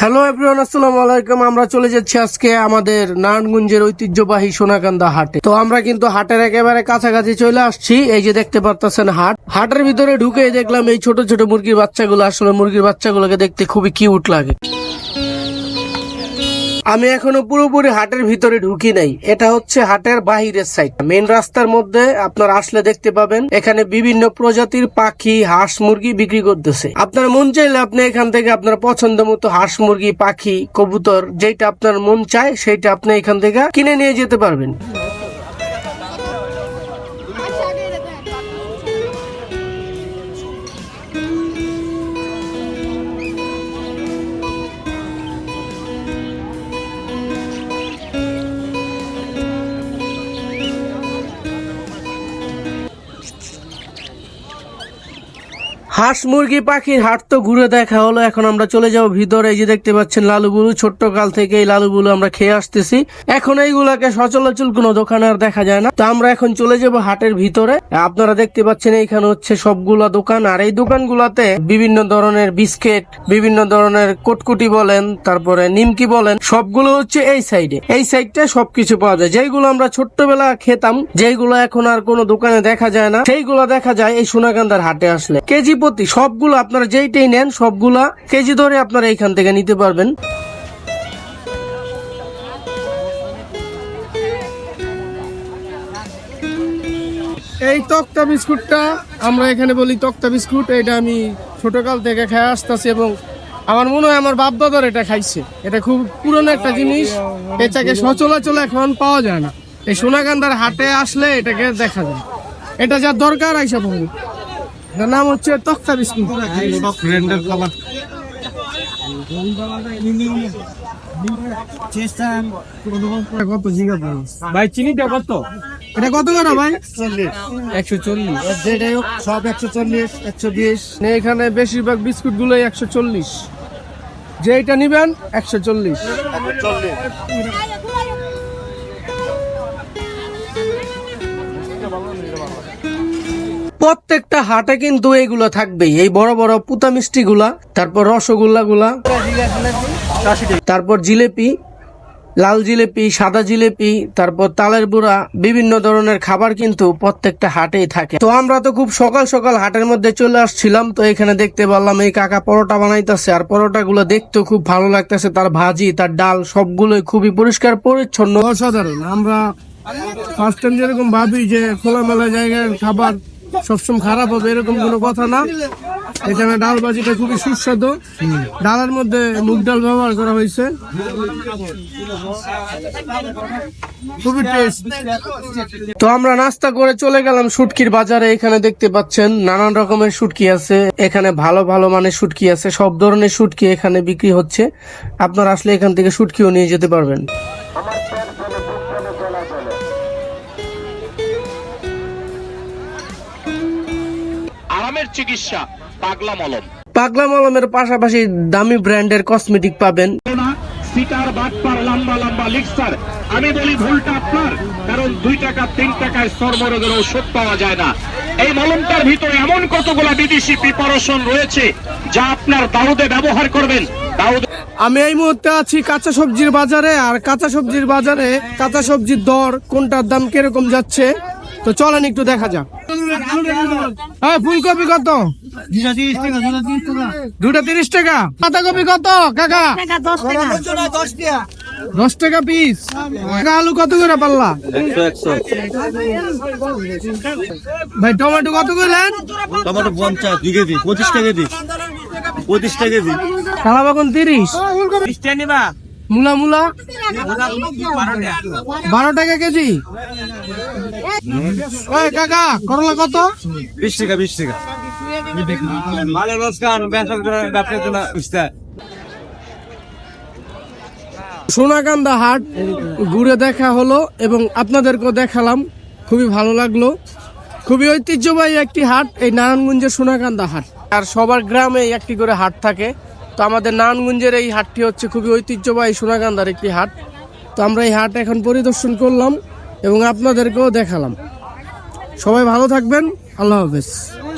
Hello everyone আসসালামু আলাইকুম। আমরা চলে যাচ্ছি আজকে আমাদের নারায়ণগঞ্জের ঐতিহ্যবাহী সোনাকান্দা হাটে। তো আমরা কিন্তু হাটের একেবারে কাছাকাছি চলে আসছি। এই যে দেখতে পারতেছেন হাট। হাটের ভিতরে ঢুকে দেখলাম এই ছোট ছোট মুরগির বাচ্চাগুলো। আসলে মুরগির বাচ্চাগুলোকে দেখতে খুবই কিউট লাগে। আমি এখনও পুরোপুরি হাটের ভিতরে ঢুকি নাই। এটা হচ্ছে হাটের বাহিরের সাইড মেন রাস্তার মধ্যে আপনার আসলে দেখতে পাবেন, এখানে বিভিন্ন প্রজাতির পাখি, হাঁস মুরগি বিক্রি করতেছে। আপনার মন চাইলে আপনি এখান থেকে আপনার পছন্দ মতো হাঁস মুরগি, পাখি, কবুতর যেটা আপনার মন চায় সেটা আপনি এখান থেকে কিনে নিয়ে যেতে পারবেন। হাঁস মুরগি পাখির হাট তো ঘুরে দেখা হলো। এখন আমরা চলে যাব ভিতরে। এই যে দেখতে পাচ্ছেন লালুগুলো, ছোট্ট কাল থেকে এই লালুগুলো আমরা খেয়ে আসতেছি। এখন এইগুলাকে সচলাচল কোনো দোকানে আর দেখা যায় না। তো আমরা এখন চলে যাব হাটের ভিতরে। আপনারা দেখতে পাচ্ছেন এইখানে হচ্ছে সবগুলা দোকান। আর এই দোকানগুলাতে বিভিন্ন ধরনের বিস্কিট, বিভিন্ন ধরনের কুটকুটি বলেন, তারপরে নিমকি বলেন, সবগুলো হচ্ছে এই সাইডে। এই সাইডটা সবকিছু পাওয়া যায়। যেইগুলো আমরা ছোট্টবেলা খেতাম, যেইগুলো এখন আর কোনো দোকানে দেখা যায় না, সেইগুলো দেখা যায় এই সোনাকান্দার হাটে আসলে। কেজি প্রতি সবগুলো আপনারা যেইটাই নেন, সবগুলা কেজি ধরে আপনারা এইখান থেকে নিতে পারবেন। এই তক্তা বিস্কুটটা, আমরা এখানে বলি তক্তা বিস্কুট, এটা আমি ছোটকাল থেকে খেয়ে আসতেছি এবং আমার মনে হয় আমার বাপ দাদার এটা খাইছে। এটা খুব পুরনো একটা জিনিস, এটাকে সচলাচল এখন পাওয়া যায় না। এই সোনাকান্দার হাটে আসলে এটাকে দেখা যায়। এটা যা দরকার, আইসা পড়বে। এটার নাম হচ্ছে তক্তা বিস্কুট। কত জিগা ভাই চিনিটা কত? এটা কত করে ভাই? একশো চল্লিশ। যেটাই হোক সব একশো চল্লিশ একশো বিশ। এখানে বেশিরভাগ বিস্কুট গুলোই একশো চল্লিশ। যেটা নিবেন একশো চল্লিশ। প্রত্যেকটা হাটে কিন্তু এইগুলো থাকবেই। এই বড় বড় পুতা মিষ্টি গুলা তারপর রসগোল্লা গুলা তারপর জিলেপি, লাল জিলেপি, সাদা জিলেপি, তারপর তালের বুড়া বিভিন্ন ধরনের খাবার কিন্তু প্রত্যেকটা হাটেই থাকে। তো আমরা তো খুব সকাল সকাল হাটের মধ্যে চলে আসছিলাম, তো এখানে দেখতে পারলাম এই কাকা পরোটা বানাইতেছে, আর পরোটা গুলো দেখতেও খুব ভালো লাগতেছে। তার ভাজি, তার ডাল, সবগুলোই খুবই পরিষ্কার, পরিচ্ছন্ন। অসাধারণ। আমরা ফার্স্ট টাইম যেরকম ভাবি যে খোলামেলা জায়গার খাবার সবসময় খারাপ হবে, এরকম কোনো কথা না। এখানে ডাল ভাজিটা খুবই সুস্বাদু। ডালের মধ্যে মুগ ডাল ব্যবহার করা হয়েছে। খুবই টেস্ট তো আমরা নাস্তা করে চলে গেলাম শুটকির বাজারে। এখানে দেখতে পাচ্ছেন নানান রকমের শুটকি আছে। এখানে ভালো ভালো মানের শুটকি আছে। সব ধরনের শুটকি এখানে বিক্রি হচ্ছে। আপনারা আসলে এখান থেকে শুটকিও নিয়ে যেতে পারবেন। আরামের চিকিৎসা পাগলা মলম। পাগলা মলমের পাশাপাশি দামি ব্র্যান্ডের কসমেটিক পাবেন। সিটার বাটপার লম্বা লম্বা লিক্সার। আমি বলি ভুলটা আপনার কারণ দুই টাকা তিন টাকায় ওষুধ পাওয়া যায় না। এই মলমটার ভিতরে এমন কতগুলা বিদেশি প্রিপারেশন রয়েছে যা আপনার দাউদে ব্যবহার করবেন। দাউদে আমি এই মুহূর্তে আছি কাঁচা সবজির বাজারে আর কাঁচা সবজির বাজারে কাঁচা সবজির দর কোনটার দাম কীরকম যাচ্ছে? তো চলেন একটু দেখা যাক। ফুলকপি কত? দুটা তিরিশ টাকা। পাতাকপি কত কাকা? দশ টাকা পিস। আলু কত করে পাল্লা? ভাই টমেটো কত করলেন টমেটো পঞ্চাশ কেজি পঁচিশ টাকা কেজি পঁচিশ টাকা কেজি। কালা বাগুন তিরিশ। মূলা মূলা? বারো টাকা কেজি? ওই কাকা করলা কত? বিশ টাকা বিশ টাকা। মালের ব্যবসা সোনাকান্দা হাট ঘুরে দেখা হলো এবং আপনাদেরকেও দেখালাম। খুবই ভালো লাগল। খুবই ঐতিহ্যবাহী একটি হাট এই নারায়ণগঞ্জের সোনাকান্দা হাট। আর সবার গ্রামে একটি করে হাট থাকে। তো আমাদের নারায়ণগঞ্জের এই হাটটি হচ্ছে খুবই ঐতিহ্যবাহী সোনাকান্দার একটি হাট। তো আমরা এই হাট এখন পরিদর্শন করলাম এবং আপনাদেরকেও দেখালাম। সবাই ভালো থাকবেন। আল্লাহ হাফেজ।